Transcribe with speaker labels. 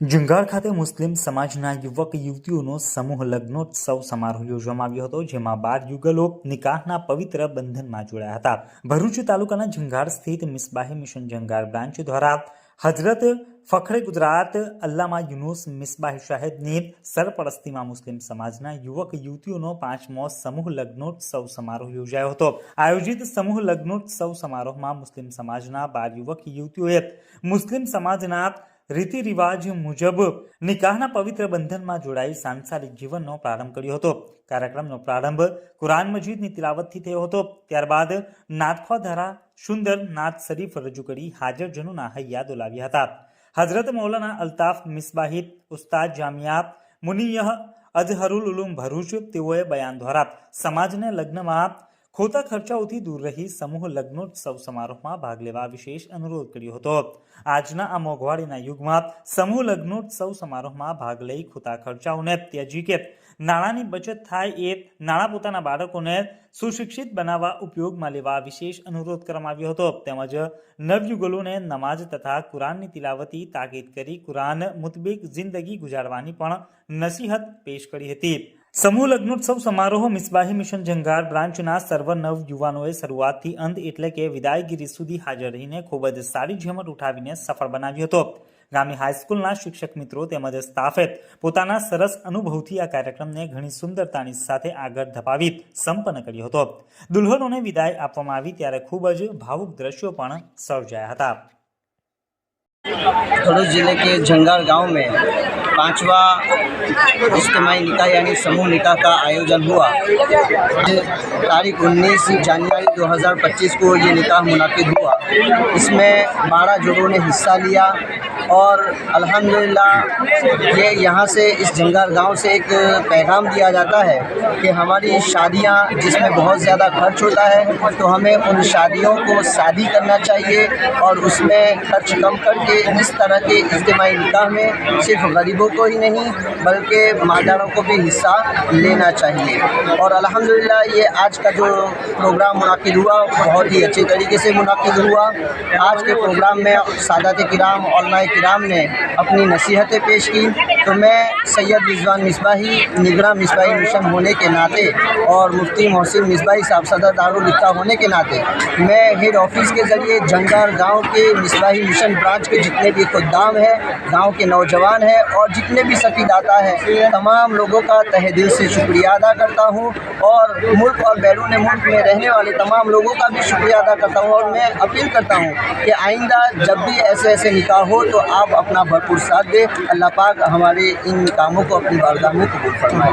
Speaker 1: જુંગાર ખાતે મુસ્લિમ સમાજના યુવક, યુવતીઓનો સમૂહ લગ્નોત્સવ સમારોહ યોજવામાં આવ્યો હતો, જેમાં બાર યુગલો નિકાહના પવિત્ર બંધનમાં જોડાયા હતા. ભરૂચ તાલુકાના જુંગાર સ્થિત મિસબાહી મિશન જંગાર બ્રાન્ચ દ્વારા હજરત ફખરે ગુજરાત અલ્લામા યુનુસ મિસબાહી શાહેદની સરપરસ્તીમાં મુસ્લિમ સમાજના યુવક, યુવતીઓનો પાંચમો સમૂહ લગ્નોત્સવ સમારોહ યોજાયો હતો. આયોજિત સમૂહ લગ્નોત્સવ સમારોહમાં મુસ્લિમ સમાજના બાર યુવક, યુવતીઓએ મુસ્લિમ સમાજના રીતિ રિવાજ મુજબ નિકાહના પવિત્ર બંધનમાં જોડાઈ સાંસારિક જીવનનો પ્રારંભ કર્યો હતો. કાર્યક્રમનો પ્રારંભ કુરાન મજીદની તિલાવતથી થયો હતો. ત્યારબાદ નાથખો ધારા સુંદર નાથ શરીફ રજૂ કરી હાજરજનોના હૈયાદ લાવ્યા હતા. હઝરત મૌલાના અલ્તાફ મિસબાહિદ ઉસ્તાદ જામિયા, મુનિયહ અઝહરુલ ઉલુમ ભરૂચ તેઓએ બયાન દ્વારા સમાજને લગ્નમાં ખોટા ખર્ચાઓથી દૂર રહી સમૂહ લગ્નોત્સવ સમારોહમાં ભાગ લેવા વિશેષ અનુરોધ કર્યો હતો. આજના આ મોંઘવારીના યુગમાં સમૂહ લગ્નોત્સવ સમારોહમાં ભાગ લઈ ખોટા ખર્ચાઓને ત્યજી કે નાણાંની બચત થાય એ નાણાં પોતાના બાળકોને સુશિક્ષિત બનાવવા ઉપયોગમાં લેવા વિશેષ અનુરોધ કરવામાં આવ્યો હતો. તેમજ નવયુગલોને નમાઝ તથા કુરાનની તિલાવતી તાકીદ કરી કુરાન મુતબિક જિંદગી ગુજારવાની પણ નસીહત પેશ કરી હતી. સમૂહ લગ્નોત્સવ સમારોહ મિસબાહી મિશન જંગાર બ્રાન્ચના સર્વ નવ યુવાનોએ શરૂઆતથી અંત એટલે કે વિદાયગીરી સુધી હાજર રહીને ખૂબ જ સારી જહેમત ઉઠાવીને સફળ બનાવ્યો હતો. ગામની હાઈસ્કૂલના શિક્ષક મિત્રો તેમજ સ્ટાફે પોતાના સરસ અનુભવથી આ કાર્યક્રમને ઘણી સુંદરતાની સાથે આગળ ધપાવી સંપન્ન કર્યો હતો. દુલ્હનોને વિદાય આપવામાં આવી ત્યારે ખૂબ જ ભાવુક દ્રશ્યો પણ સર્જાયા હતા.
Speaker 2: پانچواں اجتماعی نکاح یعنی سموہ نکاح کا آیوجن ہوا۔ تاریخ انیس جنوری دو ہزار پچیس کو یہ نکاح منعقد ہوا۔ اس میں بارہ جوڑوں نے حصہ لیا اور الحمدللہ یہ یہاں سے اس جنگل گاؤں سے ایک پیغام دیا جاتا ہے کہ ہماری شادیاں جس میں بہت زیادہ خرچ ہوتا ہے تو ہمیں ان شادیوں کو شادی کرنا چاہیے اور اس میں خرچ کم کر کے اس طرح کے اجتماعی نکاح میں صرف غریب غریبوں کو ہی نہیں، بلکہ مالداروں کو بھی حصہ لینا چاہیے۔ اور الحمدللہ یہ آج کا جو پروگرام منعقد ہوا، بہت ہی اچھے طریقے سے منعقد ہوا۔ آج کے پروگرام میں سادات کرام، علماء کرام نے اپنی نصیحتیں پیش کی تو میں سید رضوان مصباحی نگراں مصباحی مشن ہونے کے ناطے اور مفتی محسن مصباحی صاحب صدر دارالکھا ہونے کے ناطے، میں ہیڈ آفس کے ذریعے جنگار گاؤں کے مصباحی مشن برانچ کے جتنے بھی خدام ہیں، گاؤں کے نوجوان ہیں اور اور جتنے بھی سکی داتا ہے تمام لوگوں کا تہہ دل سے شکریہ ادا کرتا ہوں اور ملک اور بیرون ملک میں رہنے والے تمام لوگوں کا بھی شکریہ ادا کرتا ہوں اور میں اپیل کرتا ہوں کہ آئندہ جب بھی ایسے ایسے نکاح ہو تو آپ اپنا بھرپور ساتھ دیں۔ اللہ پاک ہمارے ان نکاموں کو اپنی بارگاہ میں قبول فرمائے۔